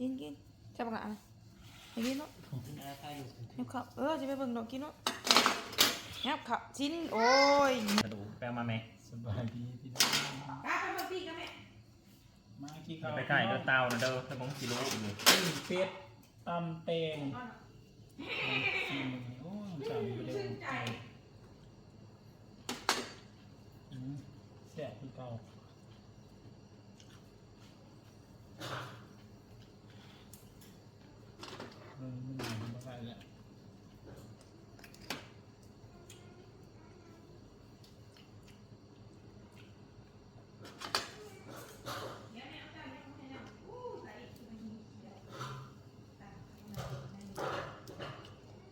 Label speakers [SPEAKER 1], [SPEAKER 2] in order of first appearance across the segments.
[SPEAKER 1] กินกินจะประกาศอะไรไปกินเนาะ
[SPEAKER 2] กินอะไรใครอยู่
[SPEAKER 1] ยับขับเออจะไปเบิ่งดอกกินเนาะยับขับชิ้นโอ้ย
[SPEAKER 2] กระดูกแปลมาไหม
[SPEAKER 3] สบายดีพี่น้อง
[SPEAKER 1] ตาไปเบิ่งพี่กันแม่
[SPEAKER 3] มากี่
[SPEAKER 2] อ
[SPEAKER 3] ข้า
[SPEAKER 2] ย่าวไปใกล้เด้อเตานะเด้อถ้าผมกิโลอยู่
[SPEAKER 3] ปิ้งเป็ดตำเตงอืมโอ้ยจำไปเลยอืมแซ่บพี่เก่าเออมันหนาวมาได้แล้ว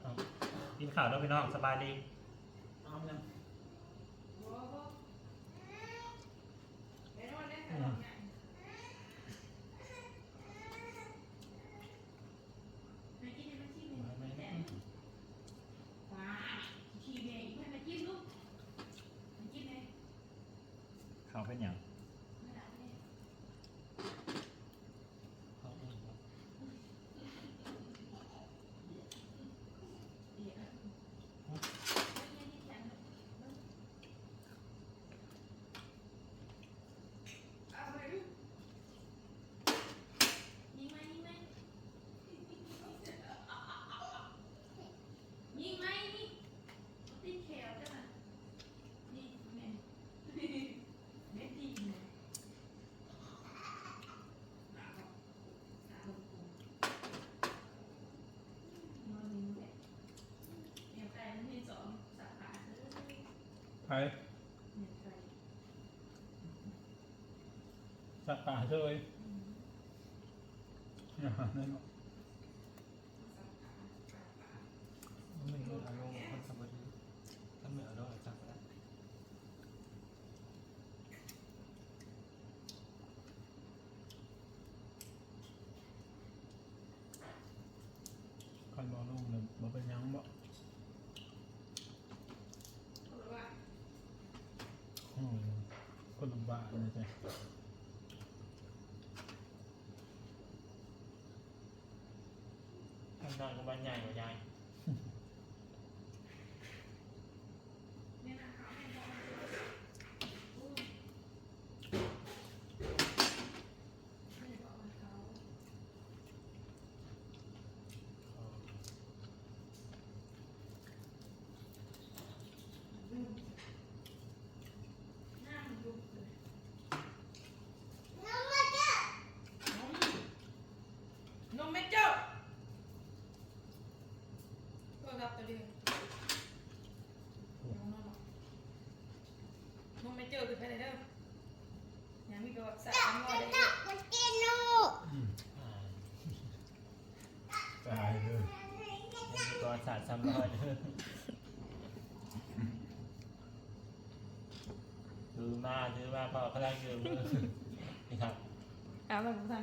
[SPEAKER 2] เอากิน ข้าวเด้อพี่น้องสบายดี
[SPEAKER 3] เอายัง
[SPEAKER 2] ข้าวเป็นหยัง
[SPEAKER 3] เอาเองครับ ไปสักป่าเลยอย่าหาได้หรอก
[SPEAKER 4] ไม่รู้อารมณ์คนสมบูรณ์ถ้าไม่เอาดอกจับแล้ว
[SPEAKER 3] คันบอลงเลยบ่เป็นยังบ่อืมคนลำบากเลยจ้ะ
[SPEAKER 2] ทำงานกับบ้านใหญ่กว่ายาย
[SPEAKER 1] นมเม็ดเจ้าก็รับตัวเดียวนม เม็ดเจ้าคือไปไหนเด้อยังมีประวัติศาสตร์ทั้งหมดเลย
[SPEAKER 3] อืมตายเลย
[SPEAKER 2] ตัวสาดซ้ำร้อยเด้อคือมาคือมาพอเขาได้คือมือนี่ครับ
[SPEAKER 1] เอาไปผมท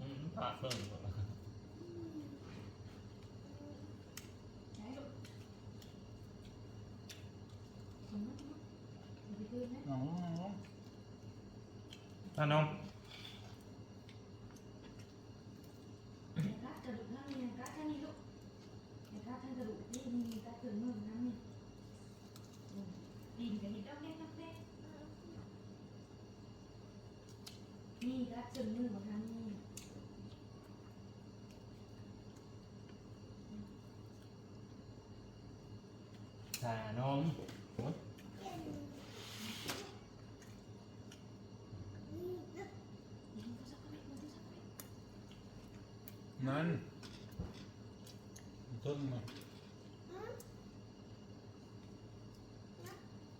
[SPEAKER 2] อืมปากเบิ่งหมดแล้วำ
[SPEAKER 1] ไหนลูกเอามาเอาไปคืนนะ
[SPEAKER 3] น้อง
[SPEAKER 2] ถ้าน้อง
[SPEAKER 1] กัดกระดูกน้ำนี่กัดแค่นี้ลูกกัดทั้งกระดูกนี่ มีกัดถึงมือน้ำนี่ดินกับหินดอกเล็กดอกเล็กนี่กัดถึงมือของทางนี่
[SPEAKER 2] สาน้อง
[SPEAKER 3] นั้นต้นมา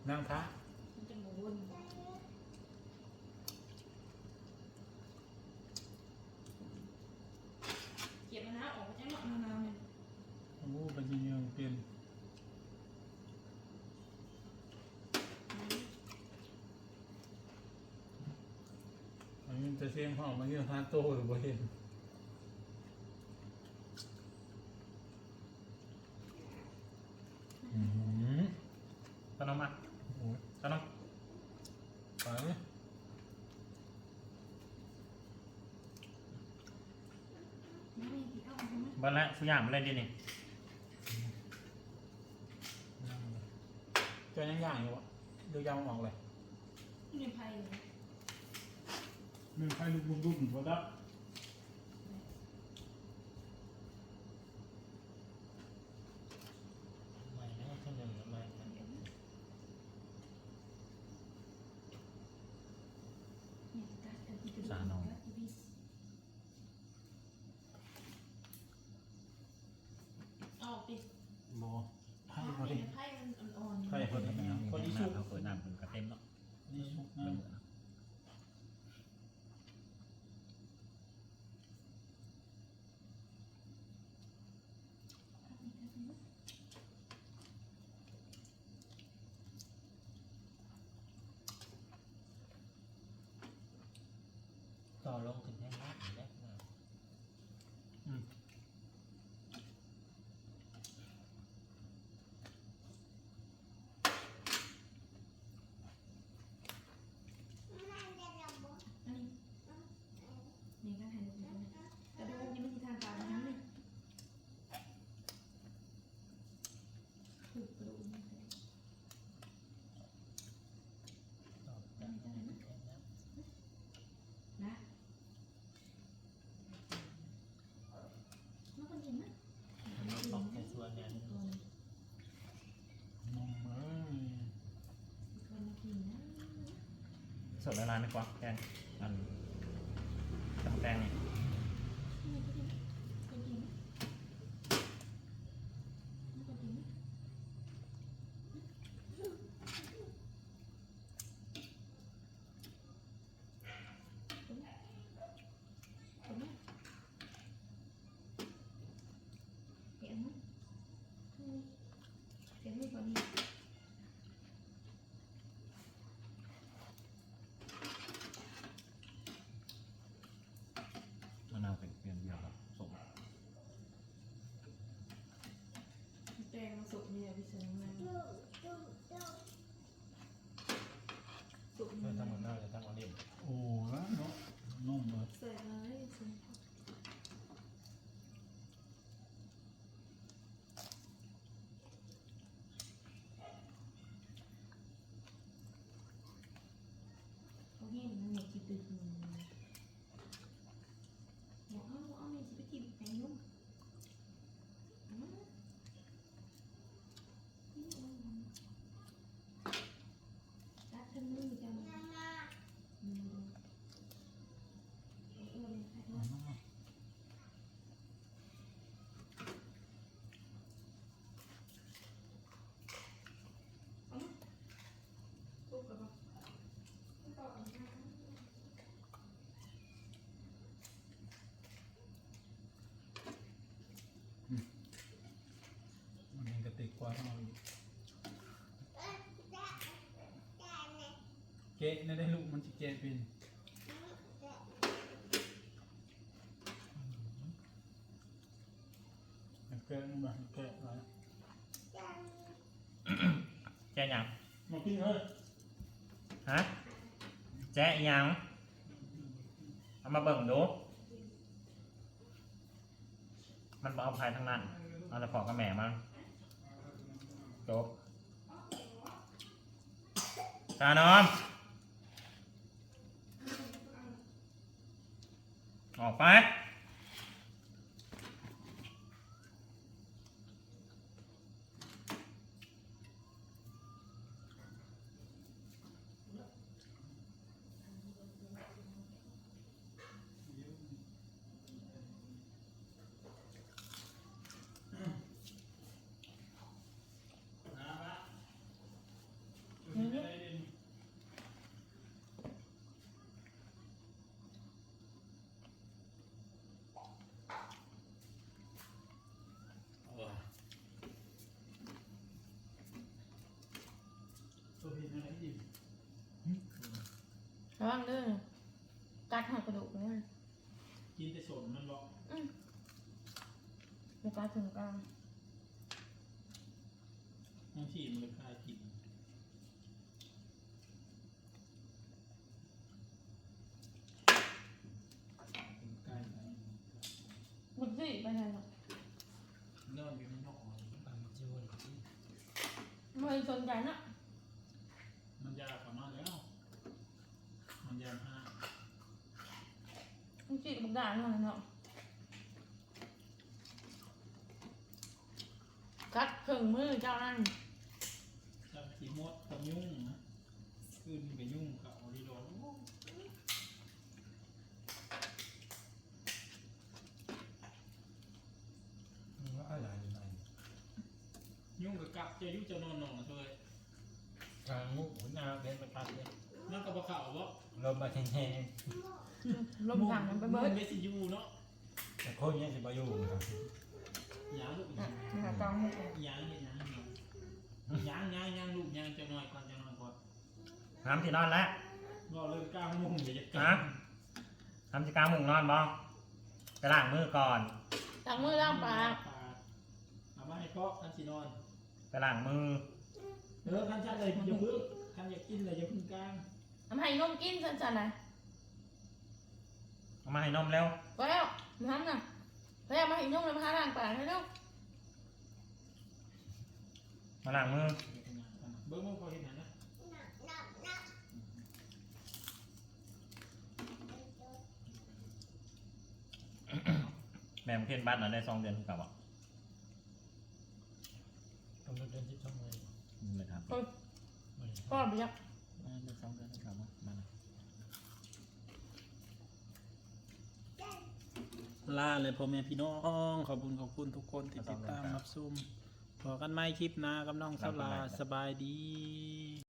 [SPEAKER 3] นั่งพระ
[SPEAKER 1] มันจะหมุนเก็บมะนาวออกมาจากหนอนมะนาวเนี่ย
[SPEAKER 3] โอ้เป็นยังยังเป็นอันนี้จะเสียงห้องมันยังฮาโต้หรือบ่เห็น อืม
[SPEAKER 2] ถ้าน้องมา
[SPEAKER 3] โอ้ย
[SPEAKER 2] ถ้าน้อง
[SPEAKER 3] ไปเลย
[SPEAKER 2] เบิ้ลแล้วทุกอย่างมาเล่นดินี่
[SPEAKER 3] เจอยังย่างอยู่อะดูยำออกเลย
[SPEAKER 1] มีไพ่เลย
[SPEAKER 3] มันไฟลุกลุกลุกหมดแล้ว
[SPEAKER 2] ไม่นะท่านหนึ่งไม่
[SPEAKER 1] เนี่ยกัดกันที่กระดูกกัดที่พี่ออกดิ
[SPEAKER 3] โบไฟ
[SPEAKER 1] ไพ่
[SPEAKER 3] พอดี
[SPEAKER 1] ไพ่มันอ่อนๆ
[SPEAKER 3] ไฟพอดี
[SPEAKER 2] พอดีสุกเอาเปิดน้ำเป็นกระเต็มเนาะ
[SPEAKER 3] นี่สุกนะ
[SPEAKER 2] ต่อลงถึงแท่งน้ำแรกนะ
[SPEAKER 3] อืม
[SPEAKER 1] อันนี้นี่ก็หันไปนะกระดูกนี่มันที่ทางตาทั้งนี้คือกระดูกนี่
[SPEAKER 2] ต่อจากแท่งน้
[SPEAKER 1] นะมันคนกินนะำ
[SPEAKER 2] ตอกใน ส่วนนี้
[SPEAKER 3] นมเอ้ย
[SPEAKER 1] คนกินนะ
[SPEAKER 2] สดละลายไหมกว่าแกงอันตำแตงนี่
[SPEAKER 1] นี่คนกินคนกินนะคนกินนะคนนี้คนนี้ เห็นไหมเห็นไหมคนนี้
[SPEAKER 2] มะนาวเป็นเปลี่ยนเดียวกับสม
[SPEAKER 1] แกงสุกเนี่ยพี่เสนมาสุก
[SPEAKER 2] เพื่
[SPEAKER 1] เนี่
[SPEAKER 2] อย ทำมันได้จะทำมันเดียว
[SPEAKER 3] โอ้แล้วเนาะนมเลย
[SPEAKER 1] ใส่มาเลยสิเขาเห็นมันอยากกินตื่นบอกเอาเอาเนี่ยจะไปกินแตงนุ่มอืมรักทั้งมือจังอืมเออเลยค่ะ
[SPEAKER 3] อ๋อ มันยังกระติกกว่าเราอีก เกะนี่ได้ลูกมันจะเกะเป็นเกะมันแบบเกะอะไร
[SPEAKER 2] แจ๊ยัง
[SPEAKER 3] มากินเฮ้ย
[SPEAKER 2] ฮะแจ๊ยังเอามาเบิ่งดู มันบอกเอาภายทั้งนั้นเอาแต่พอกับแม่มันจบตานอม ออ
[SPEAKER 3] ระ
[SPEAKER 1] วังเด้อกัดหักกระดูกเนี่ย
[SPEAKER 3] กินแต่สนมันบอก
[SPEAKER 1] มันกัถึงกลาง
[SPEAKER 3] มันฉีดมันเลยคลายกิน
[SPEAKER 1] บุญสิไปไหนหรอนอนอยู่
[SPEAKER 3] ในนอกมันจะวนไม่สนใจ
[SPEAKER 1] นะ บบุกด่านมาเนาะกัดเครื่องมือเจ้านั่น
[SPEAKER 3] จับขีมดกับยุ่งนะขึ้นไปยุ่งกับออริโดน
[SPEAKER 4] มันก็อะไรอยู่ไหน
[SPEAKER 3] ยุ่งกับกับจะยุ่งจะนอนนอนเลย
[SPEAKER 4] ทางมุกหัวหน้าเป็นประตัดเลย
[SPEAKER 3] นั่นกับข่าวว่า
[SPEAKER 4] ลมมาแห้ง
[SPEAKER 1] ลมถังมันไปเบิด
[SPEAKER 3] เมสซิยูเนาะ
[SPEAKER 4] ๆแต่คนนี้จะมาอยู่ครับ
[SPEAKER 3] ยางลูก
[SPEAKER 1] อะ
[SPEAKER 3] ยาง
[SPEAKER 1] นะคะตองมุก
[SPEAKER 3] ยางยางยางยางยางลูกยางจะน้อยก่อนจะน้อยก่อน
[SPEAKER 2] ทำที่นอนแล้ว
[SPEAKER 3] ก็เริ่มก้าวมุ่งเดี๋ยวจะ
[SPEAKER 2] ฮะทำจิกลางมุงนอนบ่ไปล้างมือก่อน
[SPEAKER 1] ล้างมือล้างปาก
[SPEAKER 3] เอามาให้พ่อท่านสีนอน
[SPEAKER 2] ไปล้างมือ
[SPEAKER 3] เออท่านชัดเลยอย่าพึ่งท่านอยากกินเลยอย่าพึ่งกลาง
[SPEAKER 1] ทำให้นมกินสั้นๆนะ
[SPEAKER 2] เอามาให้นมเร็ว
[SPEAKER 1] ก็แล้วมาทำน่ะแล้วมาให้นมแล้วมาหาล้างปากให้เร็ว
[SPEAKER 2] มาล้างมือ
[SPEAKER 3] เบิ้งมึงพอเห็นนะ
[SPEAKER 2] แม่มเพี้ยนบ้านน่ะได้สองเดือนกับอะ
[SPEAKER 4] ต้องเดินที่ช่องเลย
[SPEAKER 2] เลยครับ
[SPEAKER 1] เออก็เบียก
[SPEAKER 2] ได้สองเดือนกับอะมา
[SPEAKER 3] ลาเลยพ่อแม่พี่น้องขอบคุณขอบคุณทุกคนที่ติดตามรับชมพอกันไม่คลิปหนะกับน้องสลาสบายดี